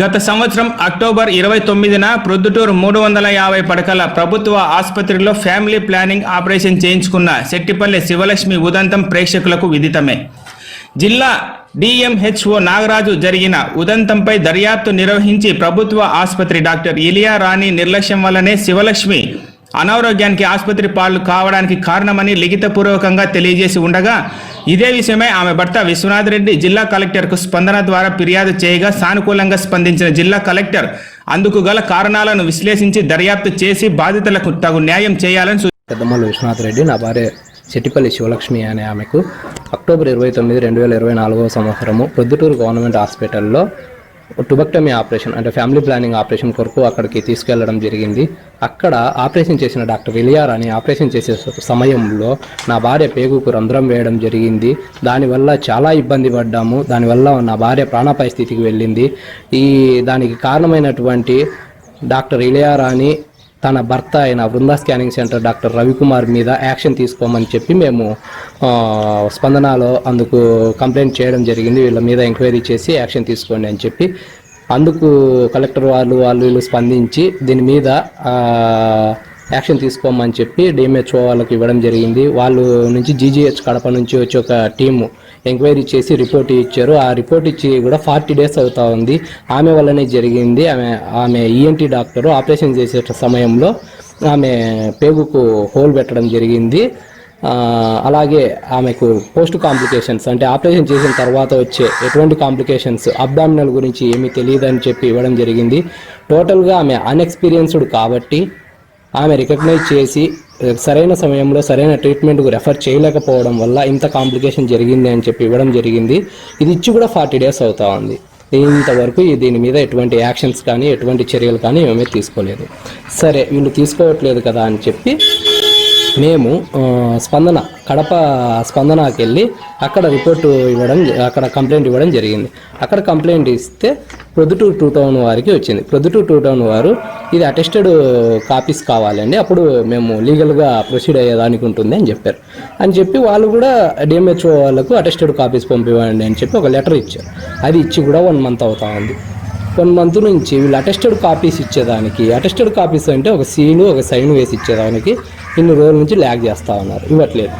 గత సంవత్సరం అక్టోబర్ ఇరవై తొమ్మిదిన ప్రొద్దుటూరు మూడు వందల యాభై పడకల ప్రభుత్వ ఆసుపత్రిలో ఫ్యామిలీ ప్లానింగ్ ఆపరేషన్ చేయించుకున్న శెట్టిపల్లి శివలక్ష్మి ఉదంతం ప్రేక్షకులకు విదితమే. జిల్లా డిఎంహెచ్ఓ నాగరాజు జరిగిన ఉదంతంపై దర్యాప్తు నిర్వహించి ప్రభుత్వ ఆసుపత్రి డాక్టర్ ఇలియా రాణి నిర్లక్ష్యం వల్లనే శివలక్ష్మి అనారోగ్యానికి ఆసుపత్రి పాలు కావడానికి కారణమని లిఖితపూర్వకంగా తెలియజేసి ఉండగా ఇదే విషయమై ఆమె భర్త విశ్వనాథ్ రెడ్డి జిల్లా కలెక్టర్కు స్పందన ద్వారా ఫిర్యాదు చేయగా సానుకూలంగా స్పందించిన జిల్లా కలెక్టర్ అందుకు గల కారణాలను విశ్లేషించి దర్యాప్తు చేసి బాధితులకు తగు న్యాయం చేయాలని సూ- పెద్దమ్మలు విశ్వనాథ్ రెడ్డి నా భార్య చెట్టిపల్లి శివలక్ష్మి అనే ఆమెకు అక్టోబర్ ఇరవై తొమ్మిది రెండు వేల ఇరవై నాలుగవ సంవత్సరము ప్రొద్దుటూరు గవర్నమెంట్ హాస్పిటల్లో టుబక్టమీ ఆపరేషన్ అంటే ఫ్యామిలీ ప్లానింగ్ ఆపరేషన్ కొరకు అక్కడికి తీసుకెళ్ళడం జరిగింది. అక్కడ ఆపరేషన్ చేసిన డాక్టర్ విలియార్ అని ఆపరేషన్ చేసే సమయంలో నా భార్య పేగుకు రంధ్రం వేయడం జరిగింది. దానివల్ల చాలా ఇబ్బంది పడ్డాము. దానివల్ల నా భార్య ప్రాణాపాయ స్థితికి వెళ్ళింది. ఈ దానికి కారణమైనటువంటి డాక్టర్ ఇలియారాని తన భర్త అయిన Brinda scanning centre doctor Ravikumar మీద యాక్షన్ తీసుకోమని చెప్పి మేము స్పందనలో అందుకు కంప్లైంట్ చేయడం జరిగింది. వీళ్ళ మీద ఎంక్వైరీ చేసి యాక్షన్ తీసుకోండి అని చెప్పి అందుకు కలెక్టర్ వాళ్ళు వాళ్ళు వీళ్ళు స్పందించి దీని మీద యాక్షన్ తీసుకోమని చెప్పి డిఎంహెచ్ఓ వాళ్ళకి ఇవ్వడం జరిగింది. వాళ్ళు నుంచి జీజీహెచ్ కడప నుంచి వచ్చి ఒక టీము ఎంక్వైరీ చేసి రిపోర్ట్ ఇచ్చారు. ఆ రిపోర్ట్ ఇచ్చి కూడా ఫార్టీ డేస్ అవుతా ఉంది. ఆమె వల్లనే జరిగింది. ఆమె ఆమె ఈఎన్టీ డాక్టరు ఆపరేషన్ చేసే సమయంలో ఆమె పేగుకు హోల్ పెట్టడం జరిగింది. అలాగే ఆమెకు పోస్ట్ కాంప్లికేషన్స్ అంటే ఆపరేషన్ చేసిన తర్వాత వచ్చే ఎటువంటి కాంప్లికేషన్స్ అబ్డామినల్ గురించి ఏమీ తెలియదని చెప్పి ఇవ్వడం జరిగింది. టోటల్గా ఆమె అన్ఎక్స్పీరియన్స్డ్ కాబట్టి ఆమె రికగ్నైజ్ చేసి సరైన సమయంలో సరైన ట్రీట్మెంట్కు రెఫర్ చేయలేకపోవడం వల్ల ఇంత కాంప్లికేషన్ జరిగింది అని చెప్పి ఇవ్వడం జరిగింది. ఇది ఇచ్చి కూడా ఫార్టీ డేస్ అవుతా ఉంది. ఇంతవరకు దీని మీద ఎటువంటి యాక్షన్స్ కానీ ఎటువంటి చర్యలు కానీ మేమే తీసుకోలేదు. సరే వీళ్ళు తీసుకోవట్లేదు కదా అని చెప్పి మేము స్పందన కడప స్పందనకి వెళ్ళి అక్కడ రిపోర్ట్ ఇవ్వడం అక్కడ కంప్లైంట్ ఇవ్వడం జరిగింది. అక్కడ కంప్లైంట్ ఇస్తే ప్రొద్దుటూరు టూ టౌన్ వారికి వచ్చింది. ప్రొద్దుటూరు టూ టౌన్ వారు ఇది అటెస్టెడ్ కాపీస్ కావాలండి అప్పుడు మేము లీగల్గా ప్రొసీడ్ అయ్యేదానికి ఉంటుంది అని చెప్పారు. అని చెప్పి వాళ్ళు కూడా డిఎంహెచ్ఓ వాళ్ళకు అటెస్టెడ్ కాపీస్ పంపివ్వండి అని చెప్పి ఒక లెటర్ ఇచ్చారు. అది ఇచ్చి కూడా వన్ మంత్ అవుతా ఉంది. వన్ మంత్ నుంచి వీళ్ళు అటెస్టెడ్ కాపీస్ ఇచ్చేదానికి అటెస్టెడ్ కాపీస్ అంటే ఒక సీను ఒక సైన్ వేసి ఇచ్చేదానికి ఇన్ని రోజుల నుంచి ల్యాగ్ చేస్తా ఉన్నారు. ఇవ్వట్లేదు.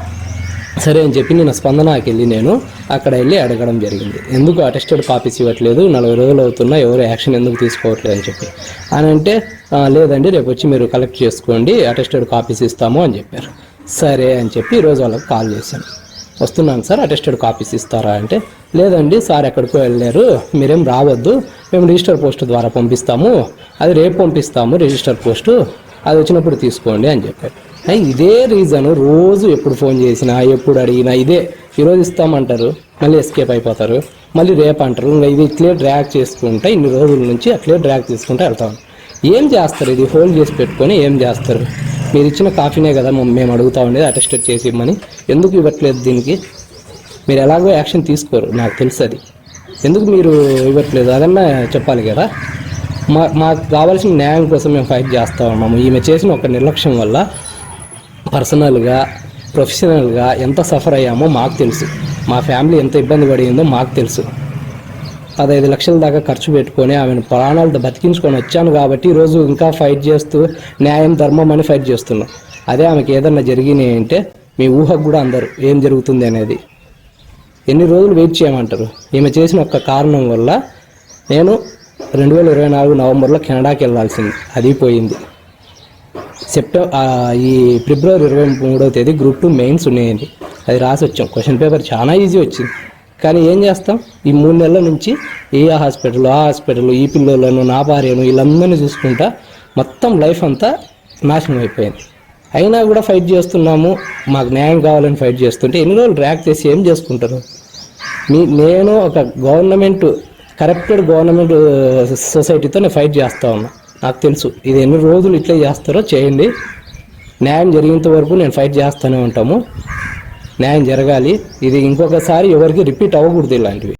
సరే అని చెప్పి నేను స్పందనకి వెళ్ళి నేను అక్కడ వెళ్ళి అడగడం జరిగింది. ఎందుకు అటెస్టెడ్ కాపీస్ ఇవ్వట్లేదు? నలభై రోజులు అవుతున్నా ఎవరు యాక్షన్ ఎందుకు తీసుకోవట్లేదు అని చెప్పి. అని అంటే లేదండి రేపు వచ్చి మీరు కలెక్ట్ చేసుకోండి అటెస్టెడ్ కాపీస్ ఇస్తాము అని చెప్పారు. సరే అని చెప్పి ఈరోజు వాళ్ళకి కాల్ చేశాను. వస్తున్నాను సార్ అటెస్టెడ్ కాపీస్ ఇస్తారా? అంటే లేదండి సార్ ఎక్కడికో వెళ్ళారు మీరేం రావద్దు మేము రిజిస్టర్ పోస్ట్ ద్వారా పంపిస్తాము అది రేపు పంపిస్తాము రిజిస్టర్ పోస్టు అది వచ్చినప్పుడు తీసుకోండి అని చెప్పారు. ఇదే రీజన్ రోజు ఎప్పుడు ఫోన్ చేసినా ఎప్పుడు అడిగినా ఇదే. ఈరోజు ఇస్తామంటారు మళ్ళీ ఎస్కేప్ అయిపోతారు మళ్ళీ రేపు అంటారు. ఇంకా ఇది ఇట్లే డ్రాక్ చేసుకుంటా ఇన్ని రోజుల నుంచి అట్లే డ్రాక్ చేసుకుంటూ వెళ్తాం. ఏం చేస్తారు ఇది? హోల్డ్ చేసి పెట్టుకొని ఏం చేస్తారు? మీరు ఇచ్చిన కాఫీనే కదా మేము అడుగుతా ఉండేది అటెస్టెడ్ చేసి ఇమ్మని. ఎందుకు ఇవ్వట్లేదు దీనికి? మీరు ఎలాగో యాక్షన్ తీసుకోరు నాకు తెలుసు అది. ఎందుకు మీరు ఇవ్వట్లేదు? అదన్నా చెప్పాలి కదా. మా మాకు కావాల్సిన న్యాయం కోసం మేము ఫైట్ చేస్తూ ఉన్నాము. ఈమె చేసిన ఒక నిర్లక్ష్యం వల్ల పర్సనల్గా ప్రొఫెషనల్గా ఎంత సఫర్ అయ్యామో మాకు తెలుసు. మా ఫ్యామిలీ ఎంత ఇబ్బంది పడిందో మాకు తెలుసు. పదహైదు లక్షల దాకా ఖర్చు పెట్టుకొని ఆమెను ప్రాణాలతో బతికించుకొని వచ్చాను కాబట్టి ఈరోజు ఇంకా ఫైట్ చేస్తూ న్యాయం ధర్మం అని ఫైట్ చేస్తున్నాం. అదే ఆమెకి ఏదన్నా జరిగినాయి అంటే మీ ఊహకు కూడా అందరు ఏం జరుగుతుంది అనేది. ఎన్ని రోజులు వెయిట్ చేయమంటారు? ఈమె చేసిన ఒక్క కారణం వల్ల నేను రెండు వేల ఇరవై నాలుగు నవంబర్లో కెనడాకి వెళ్ళాల్సింది. అది పోయింది. సెప్టెంబర్ ఈ ఫిబ్రవరి ఇరవై మూడవ తేదీ గ్రూప్ టూ మెయిన్స్ ఉన్నాయండి. అది రాసి వచ్చాం. క్వశ్చన్ పేపర్ చాలా ఈజీ వచ్చింది. కానీ ఏం చేస్తాం? ఈ మూడు నెలల నుంచి ఏ హాస్పిటల్ ఆ హాస్పిటల్ ఈ పిల్లలను నా భార్యను వీళ్ళందరినీ చూసుకుంటా మొత్తం లైఫ్ అంతా నాశనం అయిపోయింది. అయినా కూడా ఫైట్ చేస్తున్నాము. మాకు న్యాయం కావాలని ఫైట్ చేస్తుంటే ఎన్ని రోజులు ర్యాక్ చేసి ఏం చేసుకుంటారు? మీ నేను ఒక గవర్నమెంట్ కరప్టెడ్ గవర్నమెంట్ సొసైటీతో నేను ఫైట్ చేస్తా ఉన్నా. నాకు తెలుసు. ఇది ఎన్ని రోజులు ఇట్లా చేస్తారో చేయండి. న్యాయం జరిగేంత వరకు నేను ఫైట్ చేస్తూనే ఉంటాము. న్యాయం జరగాలి. ఇది ఇంకొకసారి ఎవరికి రిపీట్ అవ్వకూడదు ఇలాంటివి.